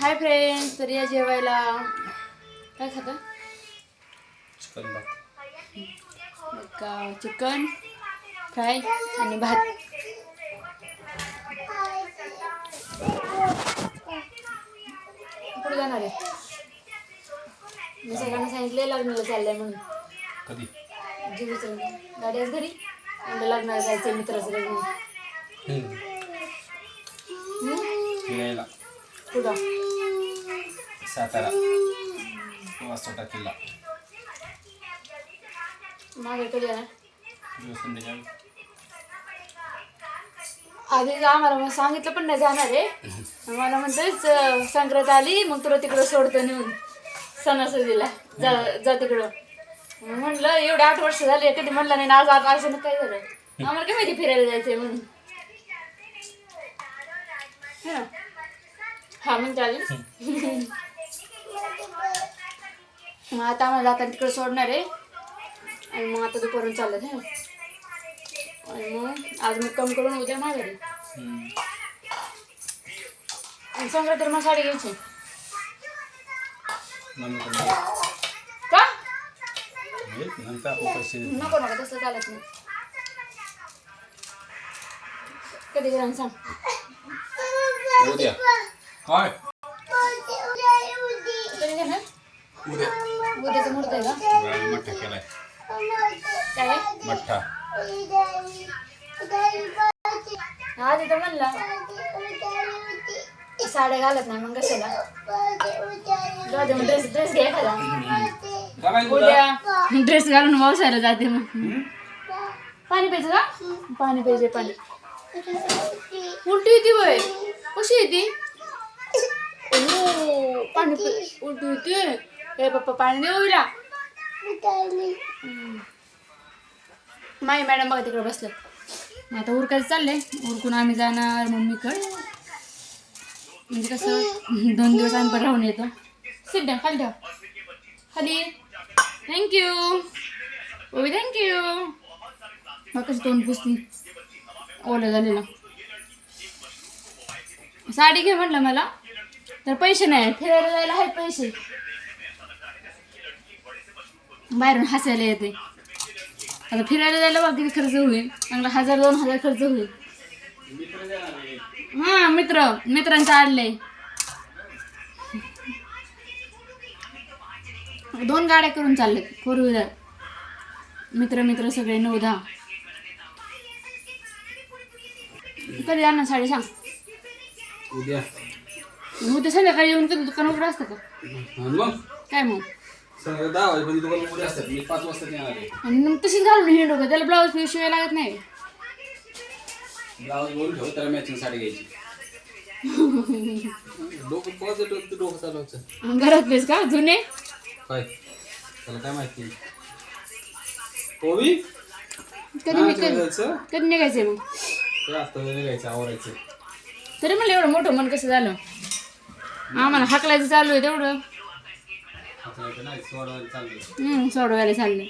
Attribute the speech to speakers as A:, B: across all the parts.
A: Hi friends तर या जेवायला. काय खाता?
B: चिकन भात
A: चिकन फ्राय आणि भात. कुठे जाणार आहे? मी सगळ्यांना सांगितले लग्नाला चाललंय म्हणून.
B: कधी?
A: जीवीचं गाडी आज घरी लग्नाला जायचं मित्राचं लग्न कुठं
B: सातारा. वासोटा किल्ला.
A: मागे कधी येणार
B: दिवस संध्याकाळी
A: आधी आम्हाला मग सांगितलं पण नाही जाणार आहे. मला म्हणतोय संक्रांत आली मग तुला तिकडं सोडतो नेऊन. सणासुदीला. जा जा तिकडं. म्हणलं एवढे आठ वर्ष झाले कधी म्हणलं नाही ना आज आज असं काय झालं? आम्हाला काय माहिती फिरायला जायचंय म्हणून. है. मग आता आम्हाला जाताना तिकडे सोडणार आहे. आणि मग आता दुपारून चाललं है ना आणि मग आज मग कम करून उद्या माघारी. आणि संक्रांत मग साडी घ्यायची का. नको नको तसं चालत नाही. कधी घेणार सांग.
B: उद्या. काय
A: कधी घेणार
B: उद्या
A: उद्याचा मुहूर्त आहे का
B: गाडी मठ्ठा केलाय.
A: काय आहे?
B: मठ्ठा.
A: हा तिथं म्हणला साड्या घालत नाही मग कशाला? जाऊ दे मग ड्रेस ड्रेस एखादा. उद्या. ड्रेस घालून पावसायला जाते मग. पाणी प्यायचं का? पाणी पाहिजे पाणी. उलटी येते वय. कशी येते पाणी पि- उलटी होते. हे पप्पा पाणी देऊ विला माई मॅडम बघा तिकडे बसलं मग आता उरकायचं चाललंय? उरकून आम्ही जाणार मम्मीकडे म्हणजे कसं दोन दिवस आम्ही पण राहून येतो. सिट द्या खाली द्या खाली. थँक्यू ओवी थँक्यू मग कशी तोंड पुसती. ओलं झालेलं. साडी घे म्हटलं मला. तर पैसे नाही फिरायला जायला आहेत पैसे. बाहेरून हसायला येते. आता फिरायला जायला बाकी किती खर्च होईल. चांगला हजार दोन हजार खर्च होईल. हा मित्र मित्रांचं आणलंय दोन गाड्या करून चालले फोर व्हीलर मित्र मित्र सगळे नऊ दहा कधी जाणार? साडी सांग
B: उद्या.
A: उद्या संध्याकाळी येऊन कधी दुकान असतं का?
B: मग?
A: काय मग?
B: सगळं दहा वाजेपर्यंत दुकान उघडे असतात मी पाच वाजता येणार आहे.
A: आणि मग तशीच घालून हिंड का त्याला ब्लाऊज पिऊ शिवाय लागत नाही.
B: ब्लाऊज बोलून ठेव त्याला मॅचिंग साडी घ्यायची. डोकं डोकं डोकं चालवायचं
A: घरातलेच का जुने?
B: काय त्याला काय माहिती? ओवी
A: कधी मी
B: हा,
A: कधी
B: जायचं.
A: कधी निघायचंय मग?
B: ते आता आवरायचं.
A: तरी मला एवढं मोठं मन कसं झालं? आम्हाला हाकलायचं चालू आहे तेवढं.
B: सोडवायला चाललंय.
A: हम्म, सोडवायला चाललंय.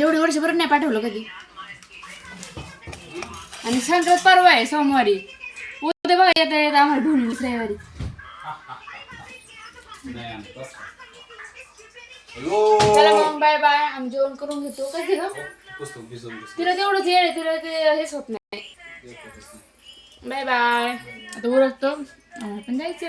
A: एवढी वर्षभर नाही पाठवलं कधी. आणि संक्रांत परवा आहे सोमवारी. उद्या बघा येता येता आम्हाला ढोली रविवारी. चला मग बाय बाय. आम्ही जेवण करून घेतो काय
B: भिजवून पुस्तक
A: तिला तेवढंच येळ आहे, तिला ते हेच होत नाही. Bye bye. आता उरकतो. അപ്പം കഴിച്ചോ